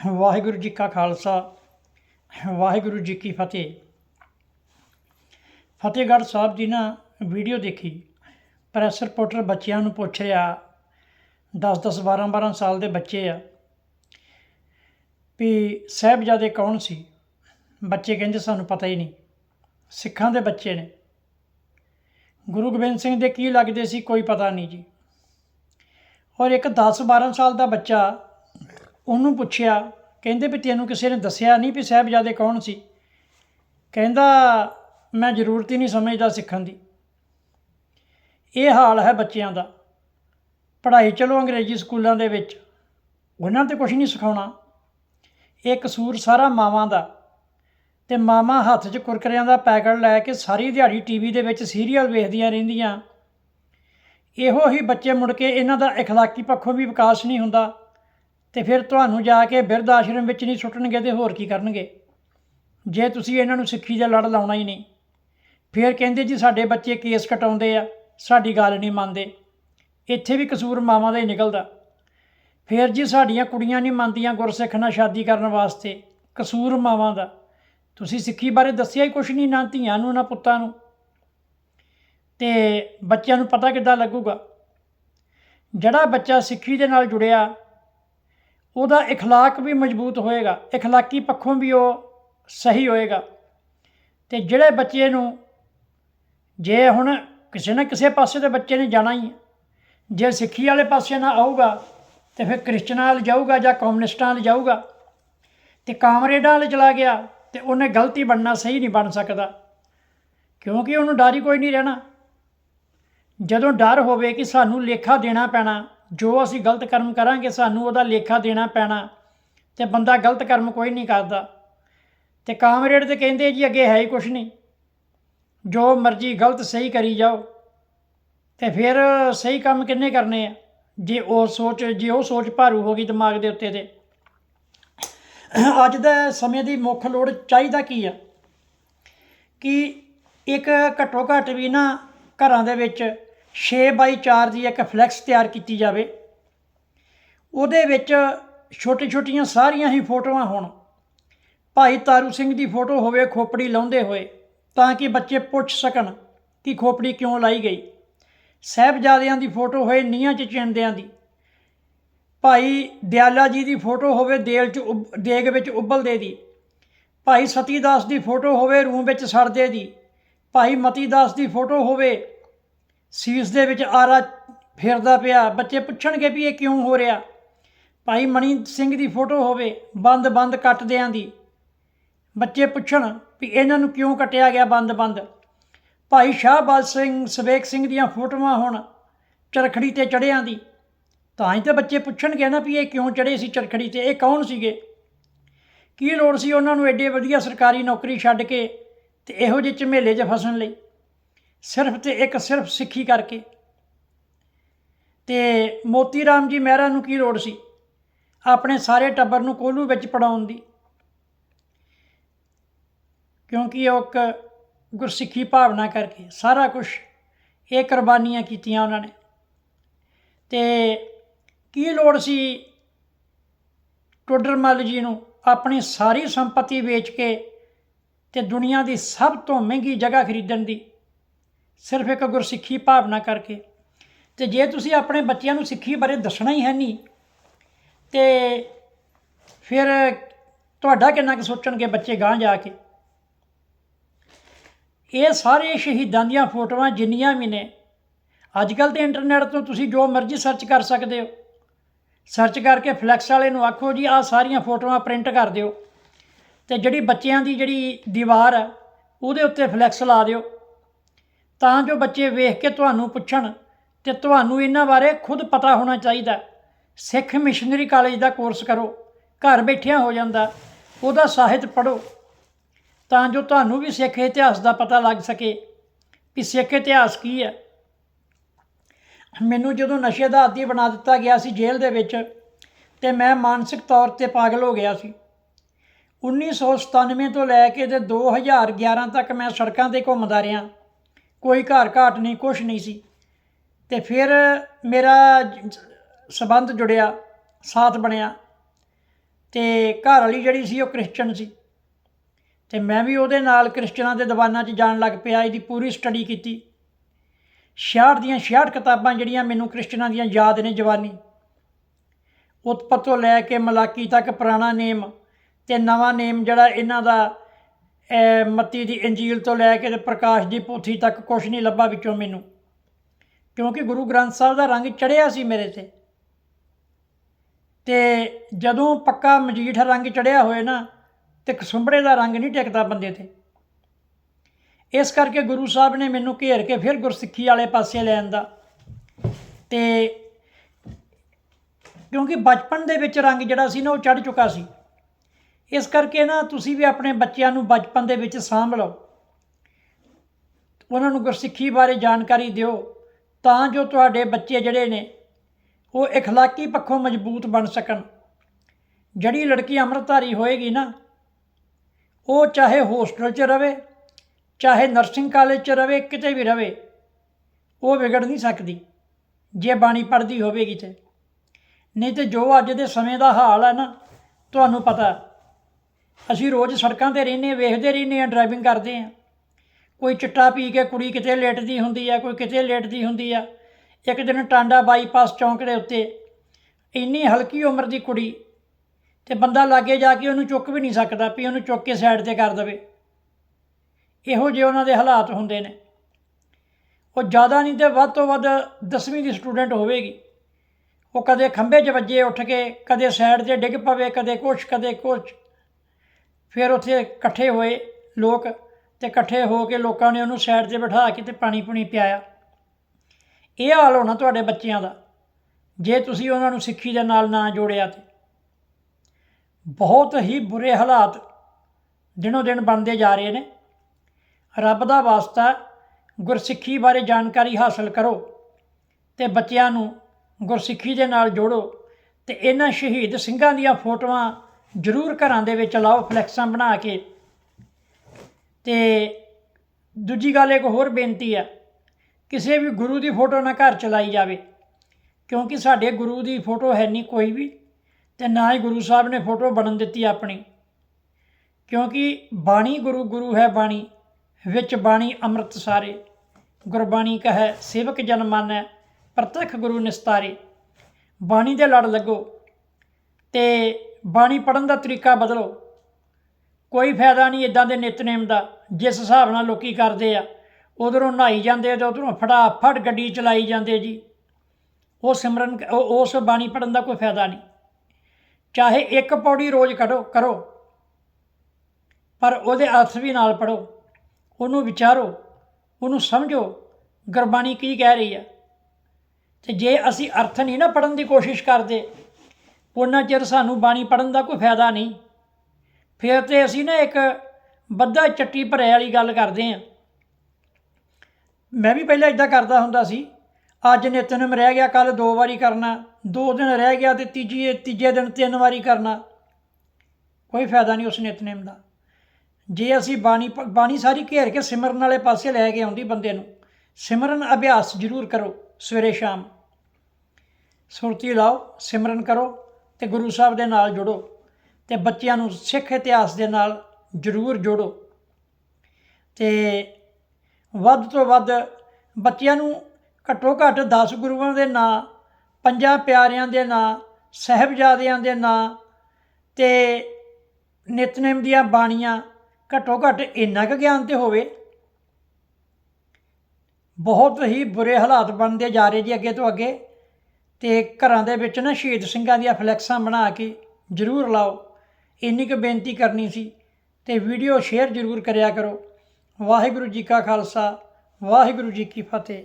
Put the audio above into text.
ਵਾਹਿਗੁਰੂ ਜੀ ਕਾ ਖਾਲਸਾ, ਵਾਹਿਗੁਰੂ ਜੀ ਕੀ ਫਤਿਹ। ਫਤਿਹਗੜ੍ਹ ਸਾਹਿਬ ਦੀ ਨਾ ਵੀਡੀਓ ਦੇਖੀ, ਪ੍ਰੈਸ ਰਿਪੋਰਟਰ ਬੱਚਿਆਂ ਨੂੰ ਪੁੱਛ ਰਿਹਾ 10-10 12-12 ਸਾਲ ਦੇ ਬੱਚੇ ਆ, ਵੀ ਸਾਹਿਬਜ਼ਾਦੇ ਕੌਣ ਸੀ? ਬੱਚੇ ਕਹਿੰਦੇ ਸਾਨੂੰ ਪਤਾ ਹੀ ਨਹੀਂ, ਸਿੱਖਾਂ ਦੇ ਬੱਚੇ ਨੇ। ਗੁਰੂ ਗੋਬਿੰਦ ਸਿੰਘ ਦੇ ਕੀ ਲੱਗਦੇ ਸੀ ਕੋਈ ਪਤਾ ਨਹੀਂ ਜੀ। ਔਰ ਇੱਕ 10-12 ਸਾਲ ਦਾ ਬੱਚਾ ਉਹਨੂੰ ਪੁੱਛਿਆ ਕਹਿੰਦੇ ਵੀ ਤੈਨੂੰ ਕਿਸੇ ਨੇ ਦੱਸਿਆ ਨਹੀਂ ਵੀ ਸਾਹਿਬਜ਼ਾਦੇ ਕੌਣ ਸੀ ਕਹਿੰਦਾ ਮੈਂ ਜ਼ਰੂਰਤ ਹੀ ਨਹੀਂ ਸਮਝਦਾ ਸਿੱਖਣ ਦੀ ਇਹ ਹਾਲ ਹੈ ਬੱਚਿਆਂ ਦਾ ਪੜ੍ਹਾਈ ਚਲੋ ਅੰਗਰੇਜ਼ੀ ਸਕੂਲਾਂ ਦੇ ਵਿੱਚ ਉਹਨਾਂ ਤੇ ਕੁਝ ਨਹੀਂ ਸਿਖਾਉਣਾ ਇਹ ਕਸੂਰ ਸਾਰਾ ਮਾਵਾਂ ਦਾ ਤੇ ਮਾਵਾਂ ਹੱਥ 'ਚ ਕੁਰਕਰਿਆਂ ਦਾ ਪੈਕਟ ਲੈ ਕੇ ਸਾਰੀ ਦਿਹਾੜੀ ਟੀਵੀ ਦੇ ਵਿੱਚ ਸੀਰੀਅਲ ਵੇਖਦੀਆਂ ਰਹਿੰਦੀਆਂ ਇਹੋ ਹੀ ਬੱਚੇ ਮੁੜ ਕੇ ਇਹਨਾਂ ਦਾ اخلاقی ਪੱਖੋਂ ਵੀ ਵਿਕਾਸ ਨਹੀਂ ਹੁੰਦਾ ਤੇ ਫਿਰ ਤੁਹਾਨੂੰ ਜਾ ਕੇ ਬਿਰਧ ਆਸ਼ਰਮ ਵਿੱਚ ਨਹੀਂ ਸੁੱਟਣਗੇ ਤੇ ਹੋਰ ਕੀ ਕਰਨਗੇ? ਜੇ ਤੁਸੀਂ ਇਹਨਾਂ ਨੂੰ ਸਿੱਖੀ ਦਾ ਲੜ ਲਾਉਣਾ ਹੀ ਨਹੀਂ, ਫਿਰ ਕਹਿੰਦੇ ਜੀ ਸਾਡੇ ਬੱਚੇ ਕੇਸ ਕਟਾਉਂਦੇ ਆ, ਸਾਡੀ ਗੱਲ ਨਹੀਂ ਮੰਨਦੇ। ਇੱਥੇ ਵੀ ਕਸੂਰ ਮਾਵਾਂ ਦਾ ਹੀ ਨਿਕਲਦਾ। ਫਿਰ ਜੀ ਸਾਡੀਆਂ ਕੁੜੀਆਂ ਨਹੀਂ ਮੰਨਦੀਆਂ ਗੁਰਸਿੱਖ ਨਾਲ ਸ਼ਾਦੀ ਕਰਨ ਵਾਸਤੇ, ਕਸੂਰ ਮਾਵਾਂ ਦਾ। ਤੁਸੀਂ ਸਿੱਖੀ ਬਾਰੇ ਦੱਸਿਆ ਹੀ ਕੁਛ ਨਹੀਂ, ਨਾ ਧੀਆਂ ਨੂੰ, ਨਾ ਪੁੱਤਾਂ ਨੂੰ। ਤੇ ਬੱਚਿਆਂ ਨੂੰ ਪਤਾ ਕਿੱਦਾਂ ਲੱਗੂਗਾ? ਜਿਹੜਾ ਬੱਚਾ ਸਿੱਖੀ ਦੇ ਨਾਲ ਜੁੜਿਆ ਉਹਦਾ اخلاق ਵੀ ਮਜ਼ਬੂਤ ਹੋਏਗਾ اخلاقی ਪੱਖੋਂ ਵੀ ਉਹ ਸਹੀ ਹੋਏਗਾ ਤੇ ਜਿਹੜੇ ਬੱਚੇ ਨੂੰ ਜੇ ਹੁਣ ਕਿਸੇ ਨਾ ਕਿਸੇ ਪਾਸੇ ਤੇ ਬੱਚੇ ਨੇ ਜਾਣਾ ਹੀ ਹੈ ਜੇ ਸਿੱਖੀ ਵਾਲੇ ਪਾਸੇ ਨਾ ਆਊਗਾ ਤੇ ਫਿਰ ਕ੍ਰਿਸਚਨਾਂ ਵੱਲ ਜਾਊਗਾ ਜਾਂ ਕਮਿਊਨਿਸਟਾਂ ਵੱਲ ਜਾਊਗਾ ਤੇ ਕਾਮਰੇਡਾਂ ਵੱਲ ਚਲਾ ਗਿਆ ਤੇ ਉਹਨੇ ਗਲਤੀ ਬਣਨਾ ਸਹੀ ਨਹੀਂ ਬਣ ਸਕਦਾ ਕਿਉਂਕਿ ਉਹਨੂੰ ਡਰ ਹੀ ਕੋਈ ਨਹੀਂ ਰਹਿਣਾ ਜਦੋਂ ਡਰ ਹੋਵੇ ਕਿ ਸਾਨੂੰ ਲੇਖਾ ਦੇਣਾ ਪੈਣਾ ਜੋ ਅਸੀਂ ਗਲਤ ਕਰਮ ਕਰਾਂਗੇ, ਸਾਨੂੰ ਉਹਦਾ ਲੇਖਾ ਦੇਣਾ ਪੈਣਾ ਤੇ ਬੰਦਾ ਗਲਤ ਕਰਮ ਕੋਈ ਨਹੀਂ ਕਰਦਾ। ਤੇ ਕਾਮਰੇਡ ਤੇ ਕਹਿੰਦੇ ਜੀ ਅੱਗੇ ਹੈ ਹੀ ਕੁਛ ਨਹੀਂ। ਜੋ ਮਰਜ਼ੀ ਗਲਤ ਸਹੀ ਕਰੀ ਜਾਓ, ਤੇ ਫਿਰ ਸਹੀ ਕੰਮ ਕਿੰਨੇ ਕਰਨੇ ਆ? ਜੇ ਉਹ ਸੋਚ, ਜੇ ਉਹ ਸੋਚ ਭਾਰੂ ਹੋ ਗਈ ਦਿਮਾਗ ਦੇ ਉੱਤੇ ਤੇ। ਅੱਜ ਦੇ ਸਮੇਂ ਦੀ ਮੁੱਖ ਲੋੜ ਚਾਹੀਦਾ ਕੀ ਆ? ਕਿ ਇੱਕ ਘੱਟੋ ਘੱਟ ਵੀ ਨਾ ਘਰਾਂ ਦੇ ਵਿੱਚ 6 ਬਾਈ 4 ਦੀ ਇੱਕ ਫਲੈਕਸ ਤਿਆਰ ਕੀਤੀ ਜਾਵੇ। ਉਹਦੇ ਵਿੱਚ ਛੋਟੀ ਛੋਟੀਆਂ ਸਾਰੀਆਂ ਹੀ ਫੋਟੋਆਂ ਹੋਣ। ਭਾਈ ਤਾਰੂ ਸਿੰਘ ਦੀ ਫੋਟੋ ਹੋਵੇ, ਖੋਪੜੀ ਲਾਉਂਦੇ ਹੋਏ, ਤਾਂ ਕਿ ਬੱਚੇ ਪੁੱਛ ਸਕਣ ਕਿ ਖੋਪੜੀ ਕਿਉਂ ਲਾਈ ਗਈ। ਸਾਹਿਬਜ਼ਾਦਿਆਂ ਦੀ ਫੋਟੋ ਹੋਏ, ਨੀਹਾਂ 'ਚ ਚਿੰਦਿਆਂ ਦੀ। ਭਾਈ ਦਿਆਲਾ ਜੀ ਦੀ ਫੋਟੋ ਹੋਵੇ, ਦੇਲ 'ਚ ਉਬ- ਦੇਗ ਵਿੱਚ ਉਬਲਦੇ ਦੀ। ਭਾਈ ਸਤੀਦਾਸ ਦੀ ਫੋਟੋ ਹੋਵੇ ਰੂਮ ਵਿੱਚ ਸੜਦੇ ਦੀ। ਭਾਈ ਮਤੀਦਾਸ ਦੀ ਫੋਟੋ ਹੋਵੇ ਸੀਸ ਦੇ ਵਿੱਚ ਆਰਾ ਫੇਰਦਾ ਪਿਆ। ਬੱਚੇ ਪੁੱਛਣਗੇ ਵੀ ਇਹ ਕਿਉਂ ਹੋ ਰਿਹਾ? ਭਾਈ ਮਣੀ ਸਿੰਘ ਦੀ ਫੋਟੋ ਹੋਵੇ, ਬੰਦ ਬੰਦ ਕੱਟਦਿਆਂ ਦੀ। ਬੱਚੇ ਪੁੱਛਣ ਵੀ ਇਹਨਾਂ ਨੂੰ ਕਿਉਂ ਕੱਟਿਆ ਗਿਆ ਬੰਦ ਬੰਦ? ਭਾਈ ਸ਼ਾਹਬਾਜ਼ ਸਿੰਘ, ਸਵੇਕ ਸਿੰਘ ਦੀਆਂ ਫੋਟੋਆਂ ਹੋਣ ਚਰਖੜੀ ਤੇ ਚੜਿਆਂ ਦੀ। ਤਾਂ ਹੀ ਤਾਂ ਬੱਚੇ ਪੁੱਛਣਗੇ ਨਾ ਵੀ ਇਹ ਕਿਉਂ ਚੜੇ ਸੀ ਚਰਖੜੀ ਤੇ, ਇਹ ਕੌਣ ਸੀਗੇ? ਕੀ ਲੋੜ ਸੀ ਉਹਨਾਂ ਨੂੰ ਐਡੇ ਵਧੀਆ ਸਰਕਾਰੀ ਨੌਕਰੀ ਛੱਡ ਕੇ ਤੇ ਇਹੋ ਜਿਹੇ ਝਮੇਲੇ 'ਚ ਫਸਣ ਲਈ? ਸਿਰਫ ਤੇ ਇੱਕ ਸਿਰਫ ਸਿੱਖੀ ਕਰਕੇ। ਤੇ ਮੋਤੀ ਰਾਮ ਜੀ ਮਹਿਰਾ ਨੂੰ ਕੀ ਲੋੜ ਸੀ? ਆਪਣੇ ਸਾਰੇ ਟੱਬਰ ਨੂੰ ਕੋਲੂ ਵਿੱਚ ਪੜਾਉਣ ਦੀ। ਕਿਉਂਕਿ ਉਹ ਇੱਕ ਗੁਰਸਿੱਖੀ ਭਾਵਨਾ ਕਰਕੇ ਸਾਰਾ ਕੁਝ ਇਹ ਕੁਰਬਾਨੀਆਂ ਕੀਤੀਆਂ ਉਹਨਾਂ ਨੇ। ਤੇ ਕੀ ਲੋੜ ਸੀ ਟੋਡਰਮੱਲ ਜੀ ਨੂੰ ਆਪਣੀ ਸਾਰੀ ਸੰਪਤੀ ਵੇਚ ਕੇ ਤੇ ਦੁਨੀਆ ਦੀ ਸਭ ਤੋਂ ਮਹਿੰਗੀ ਜਗ੍ਹਾ ਖਰੀਦਣ ਦੀ? ਸਿਰਫ ਇੱਕ ਗੁਰਸਿੱਖੀ ਭਾਵਨਾ ਕਰਕੇ। ਤੇ ਜੇ ਤੁਸੀਂ ਆਪਣੇ ਬੱਚਿਆਂ ਨੂੰ ਸਿੱਖੀ ਬਾਰੇ ਦੱਸਣਾ ਹੀ ਹੈ ਨਹੀਂ, ਤੇ ਫਿਰ ਤੁਹਾਡਾ ਕਿੰਨਾ ਕੁ ਸੋਚਣਗੇ ਬੱਚੇ ਗਾਂਹ ਜਾ ਕੇ? ਇਹ ਸਾਰੇ ਸ਼ਹੀਦਾਂ ਦੀਆਂ ਫੋਟੋਆਂ ਜਿੰਨੀਆਂ ਵੀ ਨੇ ਅੱਜ ਕੱਲ ਤੇ ਇੰਟਰਨੈਟ ਤੋਂ ਤੁਸੀਂ ਜੋ ਮਰਜ਼ੀ ਸਰਚ ਕਰ ਸਕਦੇ ਹੋ। ਸਰਚ ਕਰਕੇ ਫਲੈਕਸ ਵਾਲੇ ਨੂੰ ਆਖੋ ਜੀ, ਆਹ ਸਾਰੀਆਂ ਫੋਟੋਆਂ ਪ੍ਰਿੰਟ ਕਰ ਦਿਓ। ਤੇ ਜਿਹੜੀ ਬੱਚਿਆਂ ਦੀ ਜਿਹੜੀ ਦੀਵਾਰ ਹੈ ਉਹਦੇ ਉੱਤੇ ਫਲੈਕਸ ਲਾ ਦਿਓ। ਤਾਂ ਜੋ ਬੱਚੇ ਵੇਖ ਕੇ ਤੁਹਾਨੂੰ ਪੁੱਛਣ ਤੇ ਤੁਹਾਨੂੰ ਇਹਨਾਂ ਬਾਰੇ ਖੁਦ ਪਤਾ ਹੋਣਾ ਚਾਹੀਦਾ। ਸਿੱਖ ਮਿਸ਼ਨਰੀ ਕਾਲਜ ਦਾ ਕੋਰਸ ਕਰੋ, ਘਰ ਬੈਠਿਆਂ ਹੋ ਜਾਂਦਾ, ਉਹਦਾ ਸਾਹਿਤ ਪੜੋ ਤਾਂ ਜੋ ਤੁਹਾਨੂੰ ਵੀ ਸਿੱਖ ਇਤਿਹਾਸ ਦਾ ਪਤਾ ਲੱਗ ਸਕੇ ਕਿ ਸਿੱਖ ਇਤਿਹਾਸ ਕੀ ਹੈ। ਮੈਨੂੰ ਜਦੋਂ ਨਸ਼ੇ ਦਾ ਆਦੀ ਬਣਾ ਦਿੱਤਾ ਗਿਆ ਸੀ ਜੇਲ੍ਹ ਦੇ ਵਿੱਚ ਤੇ ਮੈਂ ਮਾਨਸਿਕ ਤੌਰ ਤੇ ਪਾਗਲ ਹੋ ਗਿਆ ਸੀ। 1997 ਤੋਂ ਲੈ ਕੇ ਤੇ 2011 ਤੱਕ ਮੈਂ ਸੜਕਾਂ ਤੇ ਘੁੰਮਦਾ ਰਿਹਾ। ਕੋਈ ਘਰ ਘਾਟ ਨਹੀਂ, ਕੁਛ ਨਹੀਂ ਸੀ। ਤੇ ਫਿਰ ਮੇਰਾ ਜ- ਸਬੰਧ ਜੁੜਿਆ, ਸਾਥ ਬਣਿਆ। ਤੇ ਘਰ ਵਾਲੀ ਜਿਹੜੀ ਸੀ ਉਹ ਕ੍ਰਿਸਚਨ ਸੀ। ਤੇ ਮੈਂ ਵੀ ਉਹਦੇ ਨਾਲ ਕ੍ਰਿਸਚਨਾਂ ਦੇ ਦੀਵਾਨਾਂ 'ਚ ਜਾਣ ਲੱਗ ਪਿਆ, ਇਹਦੀ ਪੂਰੀ ਸਟੱਡੀ ਕੀਤੀ। 66 ਦੀਆਂ 66 ਕਿਤਾਬਾਂ ਜਿਹੜੀਆਂ ਮੈਨੂੰ ਕ੍ਰਿਸਚਨਾਂ ਦੀਆਂ ਯਾਦ ਨੇ ਜਵਾਨੀ। ਉਤਪਤ ਤੋਂ ਲੈ ਕੇ ਮਲਾਕੀ ਤੱਕ ਪੁਰਾਣਾ ਨੇਮ ਤੇ ਨਵਾਂ ਨੇਮ ਜਿਹੜਾ ਇਹਨਾਂ ਦਾ ਮੱਤੀ ਦੀ ਇੰਜੀਲ ਤੋਂ ਲੈ ਕੇ ਤੇ ਪ੍ਰਕਾਸ਼ ਦੀ ਪੋਥੀ ਤੱਕ ਕੁਝ ਨਹੀਂ ਲੱਭਾ ਵਿੱਚੋਂ ਮੈਨੂੰ। ਕਿਉਂਕਿ ਗੁਰੂ ਗ੍ਰੰਥ ਸਾਹਿਬ ਦਾ ਰੰਗ ਚੜਿਆ ਸੀ ਮੇਰੇ ਤੇ। ਤੇ ਜਦੋਂ ਪੱਕਾ ਮਜੀਠ ਰੰਗ ਚੜਿਆ ਹੋਏ ਨਾ, ਤੇ ਕਸੁੰਬੜੇ ਦਾ ਰੰਗ ਨਹੀਂ ਟਿਕਦਾ ਬੰਦੇ ਤੇ। ਇਸ ਕਰਕੇ ਗੁਰੂ ਸਾਹਿਬ ਨੇ ਮੈਨੂੰ ਘੇਰ ਕੇ ਫਿਰ ਗੁਰਸਿੱਖੀ ਵਾਲੇ ਪਾਸੇ ਲੈਣ ਦਾ ਤੇ ਕਿਉਂਕਿ ਬਚਪਨ ਦੇ ਵਿੱਚ ਰੰਗ ਜਿਹੜਾ ਸੀ ਨਾ, ਉਹ ਚੜ ਚੁੱਕਾ ਸੀ। ਇਸ ਕਰਕੇ ਨਾ ਤੁਸੀਂ ਵੀ ਆਪਣੇ ਬੱਚਿਆਂ ਨੂੰ ਬਚਪਨ ਦੇ ਵਿੱਚ ਸਾਂਭ ਲਓ ਉਹਨਾਂ ਨੂੰ ਗੁਰਸਿੱਖੀ ਬਾਰੇ ਜਾਣਕਾਰੀ ਦਿਓ ਤਾਂ ਜੋ ਤੁਹਾਡੇ ਬੱਚੇ ਜਿਹੜੇ ਨੇ ਉਹ اخلاقی ਪੱਖੋਂ ਮਜ਼ਬੂਤ ਬਣ ਸਕਣ ਜਿਹੜੀ ਲੜਕੀ ਅੰਮ੍ਰਿਤਧਾਰੀ ਹੋਏਗੀ ਨਾ ਉਹ ਚਾਹੇ ਹੋਸਟਲ 'ਚ ਰਵੇ ਚਾਹੇ ਨਰਸਿੰਗ ਕਾਲਜ 'ਚ ਰਵੇ ਕਿਤੇ ਵੀ ਰਵੇ ਉਹ ਵਿਗੜ ਨਹੀਂ ਸਕਦੀ ਜੇ ਬਾਣੀ ਪੜ੍ਹਦੀ ਹੋਵੇਗੀ ਤੇ ਨਹੀਂ ਤੇ ਜੋ ਅੱਜ ਦੇ ਸਮੇਂ ਦਾ ਹਾਲ ਹੈ ਨਾ ਤੁਹਾਨੂੰ ਪਤਾ ਅਸੀਂ ਰੋਜ਼ ਸੜਕਾਂ ਤੇ ਰਹਿੰਦੇ ਹਾਂ, ਵੇਖਦੇ ਰਹਿੰਦੇ ਆ ਡਰਾਈਵਿੰਗ ਕਰਦੇ ਆ ਕੋਈ ਚਿੱਟਾ ਪੀ ਕੇ ਕੁੜੀ ਕਿਤੇ ਲੇਟਦੀ ਹੁੰਦੀ ਆ ਕੋਈ ਕਿਤੇ ਲੇਟਦੀ ਹੁੰਦੀ ਆ। ਇੱਕ ਦਿਨ ਟਾਂਡਾ ਬਾਈਪਾਸ ਚੌਂਕ ਦੇ ਉੱਤੇ ਇੰਨੀ ਹਲਕੀ ਉਮਰ ਦੀ ਕੁੜੀ ਤੇ ਬੰਦਾ ਲਾਗੇ ਜਾ ਕੇ ਉਹਨੂੰ ਚੁੱਕ ਵੀ ਨਹੀਂ ਸਕਦਾ ਵੀ ਉਹਨੂੰ ਚੁੱਕ ਕੇ ਸਾਈਡ ਤੇ ਕਰ ਦੇਵੇ। ਇਹੋ ਜਿਹੇ ਉਹਨਾਂ ਦੇ ਹਾਲਾਤ ਹੁੰਦੇ ਨੇ। ਉਹ ਜ਼ਿਆਦਾ ਨਹੀਂ ਤੇ ਵੱਧ ਤੋਂ ਵੱਧ 10ਵੀਂ ਦੀ ਸਟੂਡੈਂਟ ਹੋਵੇਗੀ। ਉਹ ਕਦੇ ਖੰਭੇ 'ਚ ਵੱਜੇ ਉੱਠ ਕੇ ਕਦੇ ਸਾਈਡ ਤੇ ਡਿੱਗ ਪਵੇ ਕਦੇ ਕੁਛ ਕਦੇ ਕੁਛ। ਫਿਰ ਉੱਥੇ ਇਕੱਠੇ ਹੋਏ ਲੋਕ ਤੇ ਇਕੱਠੇ ਹੋ ਕੇ ਲੋਕਾਂ ਨੇ ਉਹਨੂੰ ਸਾਈਡ ਤੇ ਬਿਠਾ ਕੇ ਤੇ ਪਾਣੀ ਪੁਣੀ ਪਿਆਇਆ। ਇਹ ਹਾਲ ਹੋਣਾ ਤੁਹਾਡੇ ਬੱਚਿਆਂ ਦਾ, ਜੇ ਤੁਸੀਂ ਉਹਨਾਂ ਨੂੰ ਸਿੱਖੀ ਦੇ ਨਾਲ ਨਾ ਜੋੜਿਆ ਤੇ। ਬਹੁਤ ਹੀ ਬੁਰੇ ਹਾਲਾਤ ਦਿਨੋ ਦਿਨ ਬਣਦੇ ਜਾ ਰਹੇ ਨੇ। ਰੱਬ ਦਾ ਵਾਸਤਾ ਗੁਰਸਿੱਖੀ ਬਾਰੇ ਜਾਣਕਾਰੀ ਹਾਸਲ ਕਰੋ ਤੇ ਬੱਚਿਆਂ ਨੂੰ ਗੁਰਸਿੱਖੀ ਦੇ ਨਾਲ ਜੋੜੋ ਤੇ ਇਹਨਾਂ ਸ਼ਹੀਦ ਸਿੰਘਾਂ ਦੀਆਂ ਫੋਟੋਆਂ ਜ਼ਰੂਰ ਘਰਾਂ ਦੇ ਵਿੱਚ ਲਾਓ, ਫਲੈਕਸਾਂ ਬਣਾ ਕੇ। ਤੇ ਦੂਜੀ ਗੱਲ, ਇੱਕ ਹੋਰ ਬੇਨਤੀ ਆ, ਕਿਸੇ ਵੀ ਗੁਰੂ ਦੀ ਫੋਟੋ ਨਾ ਘਰ ਚਲਾਈ ਜਾਵੇ, ਕਿਉਂਕਿ ਸਾਡੇ ਗੁਰੂ ਦੀ ਫੋਟੋ ਹੈ ਨਹੀਂ ਕੋਈ ਵੀ, ਤੇ ਨਾ ਹੀ ਗੁਰੂ ਸਾਹਿਬ ਨੇ ਫੋਟੋ ਬਣਨ ਦਿੱਤੀ ਆਪਣੀ। ਕਿਉਂਕਿ ਬਾਣੀ ਗੁਰੂ ਗੁਰੂ ਹੈ ਬਾਣੀ, ਵਿੱਚ ਬਾਣੀ ਅੰਮ੍ਰਿਤ ਸਾਰੇ। ਗੁਰਬਾਣੀ ਕਹੈ, ਸੇਵਕ ਜਨ ਮਾਨੈ, ਪ੍ਰਤੱਖ ਗੁਰੂ ਨਿਸਤਾਰੇ। ਬਾਣੀ ਦੇ ਲੜ ਲੱਗੋ, ਤੇ ਬਾਣੀ ਪੜਨ ਦਾ ਤਰੀਕਾ ਬਦਲੋ। ਕੋਈ ਫਾਇਦਾ ਨਹੀਂ ਇਦਾਂ ਦੇ ਨਿਤਨੇਮ ਦਾ, ਜਿਸ ਹਿਸਾਬ ਨਾਲ ਲੋਕੀ ਕਰਦੇ ਆ। ਉਧਰੋਂ ਨਹਾਈ ਜਾਂਦੇ ਤੇ ਉਧਰੋਂ ਫਟਾਫਟ ਗੱਡੀ ਚਲਾਈ ਜਾਂਦੇ ਜੀ। ਉਹ ਸਿਮਰਨ ਉਹ- ਉਸ ਬਾਣੀ ਪੜਨ ਦਾ ਕੋਈ ਫਾਇਦਾ ਨਹੀਂ। ਚਾਹੇ ਇੱਕ ਪੌੜੀ ਰੋਜ਼ ਕੱਢੋ, ਕਰੋ। ਪਰ ਉਹਦੇ ਅਰਥ ਵੀ ਨਾਲ ਪੜੋ ਉਹਨੂੰ ਵਿਚਾਰੋ, ਉਹਨੂੰ ਸਮਝੋ, ਗੁਰਬਾਣੀ ਕੀ ਕਹਿ ਰਹੀ ਆ। ਤੇ ਜੇ ਅਸੀਂ ਅਰਥ ਨਹੀਂ ਨਾ ਪੜਨ ਦੀ ਕੋਸ਼ਿਸ਼ ਕਰਦੇ ਉਹਨਾਂ ਚਿਰ ਸਾਨੂੰ ਬਾਣੀ ਪੜਨ ਦਾ ਕੋਈ ਫਾਇਦਾ ਨਹੀਂ। ਫਿਰ ਤੇ ਅਸੀਂ ਨਾ ਇੱਕ ਬੱਧਾ ਚੱਟੀ ਭਰੇ ਵਾਲੀ ਗੱਲ ਕਰਦੇ ਆਂ ਮੈਂ ਵੀ ਪਹਿਲਾਂ ਇਦਾਂ ਕਰਦਾ ਹੁੰਦਾ ਸੀ, ਅੱਜ ਨਿਤਨੇਮ ਰਹਿ ਗਿਆ ਕੱਲ ਦੋ ਵਾਰੀ ਕਰਨਾ, ਦੋ ਦਿਨ ਰਹਿ ਗਿਆ ਤੇ ਤੀਜੀ, ਤੀਜੇ ਦਿਨ ਤਿੰਨ ਵਾਰੀ ਕਰਨਾ। ਕੋਈ ਫਾਇਦਾ ਨਹੀਂ ਉਸ ਨਿਤਨੇਮ ਦਾ। ਜੇ ਅਸੀਂ ਬਾਣੀ ਪ- ਬਾਣੀ ਸਾਰੀ ਘੇਰ ਕੇ ਸਿਮਰਨ ਵਾਲੇ ਪਾਸੇ ਲੈ ਕੇ ਆਉਂਦੀ ਬੰਦੇ ਨੂੰ, ਸਿਮਰਨ ਅਭਿਆਸ ਜ਼ਰੂਰ ਕਰੋ ਸਵੇਰੇ ਸ਼ਾਮ। ਸੁਰਤੀ ਲਾਓ, ਸਿਮਰਨ ਕਰੋ ਤੇ ਗੁਰੂ ਸਾਹਿਬ ਦੇ ਨਾਲ ਜੁੜੋ ਤੇ ਬੱਚਿਆਂ ਨੂੰ ਸਿੱਖ ਇਤਿਹਾਸ ਦੇ ਨਾਲ ਜ਼ਰੂਰ ਜੋੜੋ। ਤੇ ਵੱਧ ਤੋਂ ਵੱਧ ਬੱਚਿਆਂ ਨੂੰ ਘੱਟੋ ਘੱਟ 10 ਗੁਰੂਆਂ ਦੇ ਨਾਂ, ਪੰਜਾਂ ਪਿਆਰਿਆਂ ਦੇ ਨਾਂ, ਸਹਿਬਜ਼ਾਦਿਆਂ ਦੇ ਨਾਂ ਤੇ ਨਿਤਨੇਮ ਦੀਆਂ ਬਾਣੀਆਂ ਘੱਟੋ ਘੱਟ ਇੰਨਾ ਕੁ ਗਿਆਨ ਤੇ ਹੋਵੇ। ਬਹੁਤ ਹੀ ਬੁਰੇ ਹਾਲਾਤ ਬਣਦੇ ਜਾ ਰਹੇ ਜੀ ਅੱਗੇ ਤੋਂ ਅੱਗੇ। ਤੇ ਘਰਾਂ ਦੇ ਵਿੱਚ ਨਾ ਸ਼ਹੀਦ ਸਿੰਘਾਂ ਦੀਆਂ ਫਲੈਕਸਾਂ ਬਣਾ ਕੇ ਜ਼ਰੂਰ ਲਾਓ। ਇੰਨੀ ਕੁ ਬੇਨਤੀ ਕਰਨੀ ਸੀ ਤੇ ਵੀਡੀਓ ਸ਼ੇਅਰ ਜ਼ਰੂਰ ਕਰਿਆ ਕਰੋ। ਵਾਹਿਗੁਰੂ ਜੀ ਕਾ ਖਾਲਸਾ, ਵਾਹਿਗੁਰੂ ਜੀ ਕੀ ਫਤਿਹ।